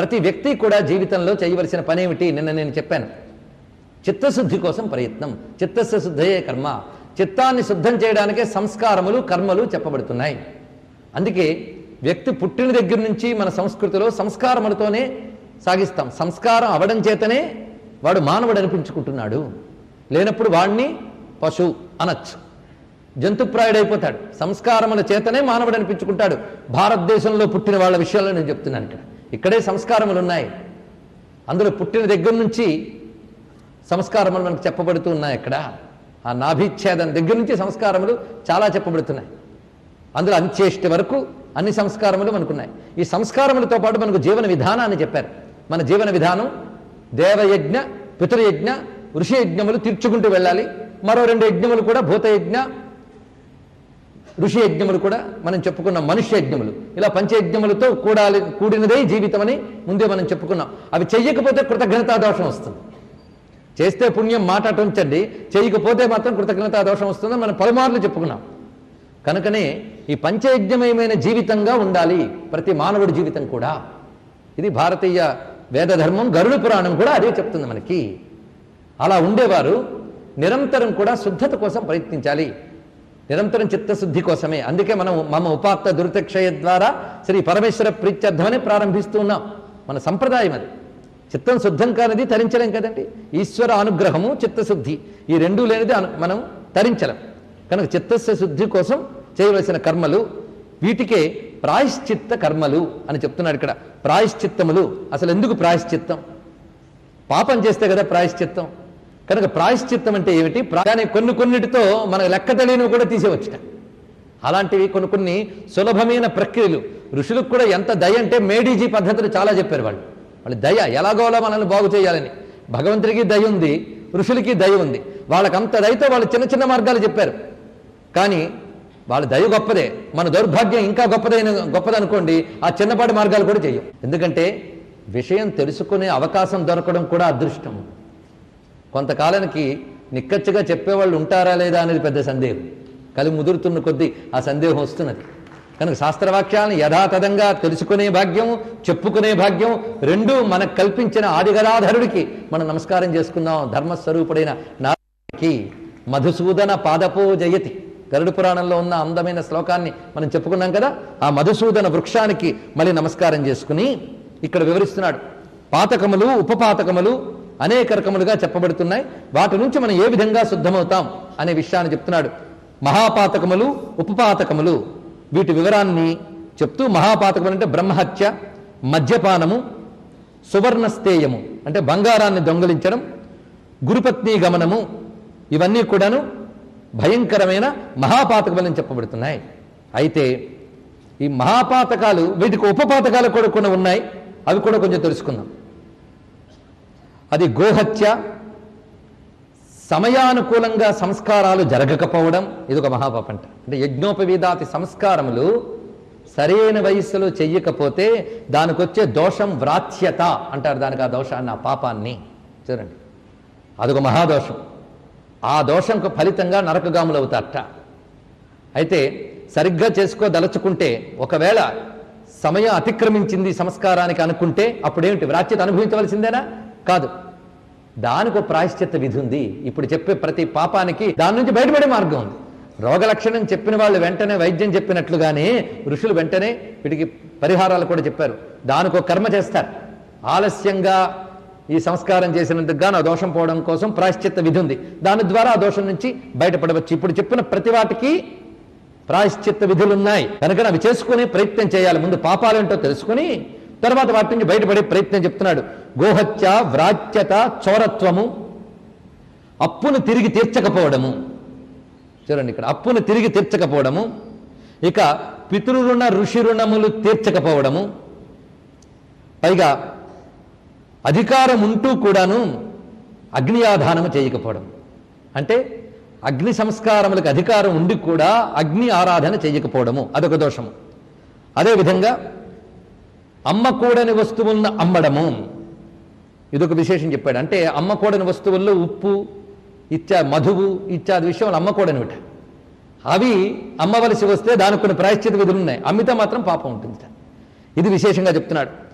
ప్రతి వ్యక్తి కూడా జీవితంలో చేయవలసిన పని ఏమిటి నిన్న నేను చెప్పాను. చిత్తశుద్ధి కోసం ప్రయత్నం. చిత్తస్య శుద్ధయే కర్మ. చిత్తాన్ని శుద్ధం చేయడానికే సంస్కారములు కర్మలు చెప్పబడుతున్నాయి. అందుకే వ్యక్తి పుట్టిన దగ్గర నుంచి మన సంస్కృతిలో సంస్కారములతోనే సాగిస్తాం. సంస్కారం అవడం చేతనే వాడు మానవుడు అనిపించుకుంటున్నాడు. లేనప్పుడు వాడిని పశు అనొచ్చు. జంతుప్రాయుడైపోతాడు. సంస్కారముల చేతనే మానవుడు అనిపించుకుంటాడు. భారతదేశంలో పుట్టిన వాళ్ళ విషయాల్లో నేను చెప్తున్నాను ఇక్కడ. ఇక్కడే సంస్కారములు ఉన్నాయి అందులో పుట్టిన దగ్గర నుంచి సంస్కారములు మనకు చెప్పబడుతూ ఉన్నాయి ఇక్కడ ఆ నాభిచ్ఛేదం దగ్గర నుంచి సంస్కారములు చాలా చెప్పబడుతున్నాయి. అందులో అంత్యేష్టి వరకు అన్ని సంస్కారములు మనకున్నాయి. ఈ సంస్కారములతో పాటు మనకు జీవన విధానాన్ని చెప్పారు. మన జీవన విధానం దేవయజ్ఞ పితృయజ్ఞ ఋషి యజ్ఞములు తీర్చుకుంటూ వెళ్ళాలి. మరో రెండు యజ్ఞములు కూడా భూతయజ్ఞ ఋషి యజ్ఞములు కూడా మనం చెప్పుకున్నాం మనుష్య యజ్ఞములు ఇలా పంచయజ్ఞములతో కూడాలి కూడినదే జీవితం అని ముందే మనం చెప్పుకున్నాం. అవి చెయ్యకపోతే కృతజ్ఞతా దోషం వస్తుంది. చేస్తే పుణ్యం మాట ఉంచండి చేయకపోతే మాత్రం కృతజ్ఞతా దోషం వస్తుందని మనం పలుమార్లు చెప్పుకున్నాం. కనుకనే ఈ పంచయజ్ఞమయమైన జీవితంగా ఉండాలి ప్రతి మానవుడి జీవితం కూడా. ఇది భారతీయ వేద ధర్మం పురాణం కూడా అదే చెప్తుంది మనకి. అలా ఉండేవారు నిరంతరం కూడా శుద్ధత కోసం ప్రయత్నించాలి. నిరంతరం చిత్తశుద్ధి కోసమే. అందుకే మనం మమ ఉపాత్త దురితక్షయ ద్వారా శ్రీ పరమేశ్వర ప్రీత్యర్థమని ప్రారంభిస్తూ ఉన్నాం. మన సంప్రదాయం అది. చిత్తం శుద్ధం కానిది తరించలేం కదండి. ఈశ్వర అనుగ్రహము చిత్తశుద్ధి. ఈ రెండూ లేనిది మనం తరించలేం. కనుక చిత్తస్య శుద్ధి కోసం చేయవలసిన కర్మలు వీటికే ప్రాయశ్చిత్త కర్మలు అని చెప్తున్నాడు ఇక్కడ. ప్రాయశ్చిత్తములు. అసలు ఎందుకు ప్రాయశ్చిత్తం? పాపం చేస్తే కదా ప్రాయశ్చిత్తం. కనుక ప్రాయశ్చిత్తం అంటే ఏమిటి? ప్రా- కానీ కొన్ని కొన్నిటితో మన లెక్క తెలియనివి కూడా తీసేవచ్చుట. అలాంటివి కొన్ని కొన్ని సులభమైన ప్రక్రియలు. ఋషులకు కూడా ఎంత దయ అంటే మేడీజీ పద్ధతులు చాలా చెప్పారు వాళ్ళు. వాళ్ళు దయ ఎలాగోలా మనల్ని బాగు చేయాలని. భగవంతుడికి దయ ఉంది ఋషులకి దయ ఉంది. వాళ్ళకంత దయతో వాళ్ళు చిన్న చిన్న మార్గాలు చెప్పారు. కానీ వాళ్ళ దయ గొప్పదే. మన దౌర్భాగ్యం ఇంకా గొప్పదైన గొప్పదనుకోండి ఆ చిన్నపాటి మార్గాలు కూడా చేయం ఎందుకంటే విషయం తెలుసుకునే అవకాశం దొరకడం కూడా అదృష్టం. కొంతకాలానికి నిక్కచ్చిగా చెప్పేవాళ్ళు ఉంటారా లేదా అనేది పెద్ద సందేహం. కలి ముదురుతున్న కొద్దీ ఆ సందేహం వస్తున్నది. కనుక శాస్త్రవాక్యాలను యథాతథంగా తెలుసుకునే భాగ్యం చెప్పుకునే భాగ్యం రెండూ మనకు కల్పించిన ఆదిగదాధరుడికి మనం నమస్కారం చేసుకుందాం. ధర్మస్వరూపుడైన నారాయణకి మధుసూదన పాదపో జయతి. గరుడు పురాణంలో ఉన్న అందమైన శ్లోకాన్ని మనం చెప్పుకున్నాం కదా ఆ మధుసూదన వృక్షానికి మళ్ళీ నమస్కారం చేసుకుని ఇక్కడ వివరిస్తున్నాడు. పాతకములు ఉపపాతకములు అనేక రకములుగా చెప్పబడుతున్నాయి. వాటి నుంచి మనం ఏ విధంగా శుద్ధమవుతాం అనే విషయాన్ని చెప్తున్నాడు. మహాపాతకములు ఉపపాతకములు వీటి వివరాన్ని చెప్తూ మహాపాతకములు అంటే బ్రహ్మహత్య మద్యపానము సువర్ణస్థేయము అంటే బంగారాన్ని దొంగలించడం గురుపత్ని గమనము ఇవన్నీ కూడాను భయంకరమైన మహాపాతకములని చెప్పబడుతున్నాయి. అయితే ఈ మహాపాతకాలు వీటికి ఉపపాతకాలు కూడా కొన్ని ఉన్నాయి. అవి కూడా కొంచెం తెలుసుకుందాం. అది గోహత్య. సమయానుకూలంగా సంస్కారాలు జరగకపోవడం ఇది ఒక మహాపాపంట. అంటే యజ్ఞోపవీదాతి సంస్కారములు సరైన వయస్సులో చెయ్యకపోతే దానికి వచ్చే దోషం వ్రాత్యత అంటారు దానికి ఆ దోషాన్ని ఆ పాపాన్ని. చూడండి. అదొక మహాదోషం. ఆ దోషంకు ఫలితంగా నరకగాములు అవుతారట అయితే సరిగ్గా చేసుకోదలుచుకుంటే ఒకవేళ సమయం అతిక్రమించింది సంస్కారానికి అనుకుంటే అప్పుడేమిటి? వ్రాత్యత అనుభవించవలసిందేనా? కాదు. దానికి ప్రాయశ్చిత్త విధి ఉంది. ఇప్పుడు చెప్పే ప్రతి పాపానికి దాని నుంచి బయటపడే మార్గం ఉంది. రోగ లక్షణం చెప్పిన వాళ్ళు వెంటనే వైద్యం చెప్పినట్లుగానే ఋషులు వెంటనే వీటికి పరిహారాలు కూడా చెప్పారు. దానికి కర్మ చేస్తారు. ఆలస్యంగా ఈ సంస్కారం చేసినందుకు గాను ఆ దోషం పోవడం కోసం ప్రాయశ్చిత్త విధి ఉంది. దాని ద్వారా ఆ దోషం నుంచి బయటపడవచ్చు. ఇప్పుడు చెప్పిన ప్రతి వాటికి ప్రాయశ్చిత్త విధులు ఉన్నాయి కనుక అవి చేసుకుని ప్రయత్నం చేయాలి. ముందు పాపాలేంటో తెలుసుకుని తర్వాత వాటి నుంచి బయటపడే ప్రయత్నం చెప్తున్నాడు. గోహత్య వ్రాత్యత చోరత్వము అప్పును తిరిగి తీర్చకపోవడము. చూడండి ఇక్కడ అప్పును తిరిగి తీర్చకపోవడము ఇక పితృరుణ ఋషి రుణములు తీర్చకపోవడము పైగా అధికారం ఉంటూ కూడాను అగ్ని ఆధానము చేయకపోవడం. అంటే అగ్ని సంస్కారములకు అధికారం ఉండి కూడా అగ్ని ఆరాధన చేయకపోవడము అదొక దోషము. అదేవిధంగా అమ్మకూడని వస్తువులను అమ్మడము. ఇదొక విశేషం చెప్పాడు. అంటే అమ్మకూడని వస్తువుల్లో ఉప్పు ఇత్యా మధువు ఇత్యాది విషయాలు అమ్మకూడనివిట అవి అమ్మవలసి వస్తే దానికి కొన్ని ప్రాయశ్చిత విధులు ఉన్నాయి. అమ్మితే మాత్రం పాపం ఉంటుంది ఇది విశేషంగా చెప్తున్నాడు.